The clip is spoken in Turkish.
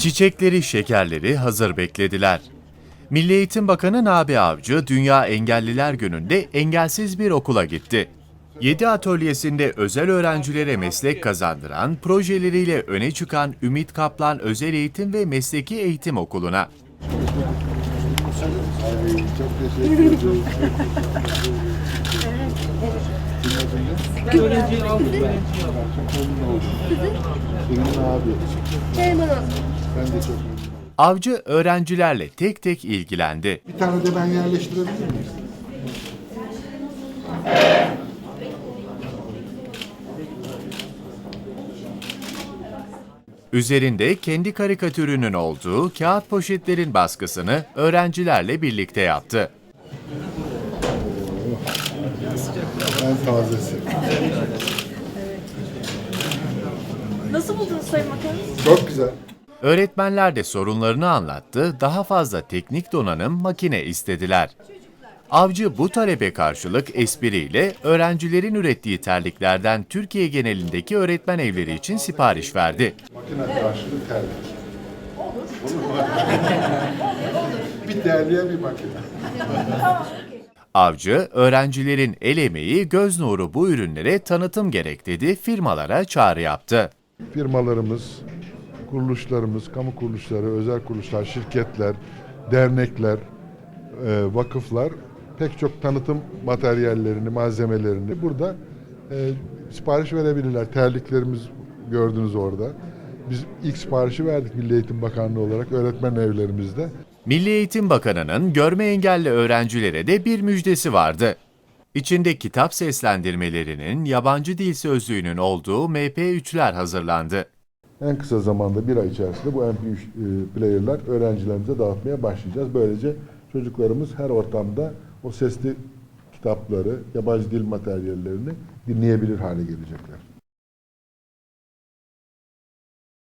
Çiçekleri, şekerleri hazır beklediler. Milli Eğitim Bakanı Nabi Avcı, Dünya Engelliler Günü'nde engelsiz bir okula gitti. 7 atölyesinde özel öğrencilere meslek kazandıran, projeleriyle öne çıkan Ümit Kaplan Özel Eğitim ve Mesleki Eğitim Okulu'na. Çok teşekkür ederim. Öğrenciyi aldık, öğrenciyi aldık. Çok memnun oldum. Senin abi. Hemen Ben de çok memnun oldum. Avcı öğrencilerle tek tek ilgilendi. Bir tane de ben yerleştirebilir miyim? Üzerinde kendi karikatürünün olduğu kağıt poşetlerin baskısını öğrencilerle birlikte yaptı. En tazesi. Nasıl buldunuz Sayın Bakanım? Çok güzel. Öğretmenler de sorunlarını anlattı, daha fazla teknik donanım, makine istediler. Avcı bu talebe karşılık espriyle öğrencilerin ürettiği terliklerden Türkiye genelindeki öğretmen evleri için sipariş verdi. Makine karşılığı terlik. Olur. Bir terliğe bir makine. Avcı, öğrencilerin el emeği, göz nuru bu ürünlere tanıtım gerek dedi, firmalara çağrı yaptı. Firmalarımız, kuruluşlarımız, kamu kuruluşları, özel kuruluşlar, şirketler, dernekler, e, vakıflar pek çok tanıtım materyallerini, malzemelerini burada e, sipariş verebilirler. Terliklerimiz gördünüz orada. Biz ilk siparişi verdik Milli Eğitim Bakanlığı olarak öğretmen evlerimizde. Milli Eğitim Bakanı'nın görme engelli öğrencilere de bir müjdesi vardı. İçinde kitap seslendirmelerinin, yabancı dil sözlüğünün olduğu MP3'ler hazırlandı. En kısa zamanda bir ay içerisinde bu MP3 e, player'lar öğrencilerimize dağıtmaya başlayacağız. Böylece çocuklarımız her ortamda o sesli kitapları, yabancı dil materyallerini dinleyebilir hale gelecekler.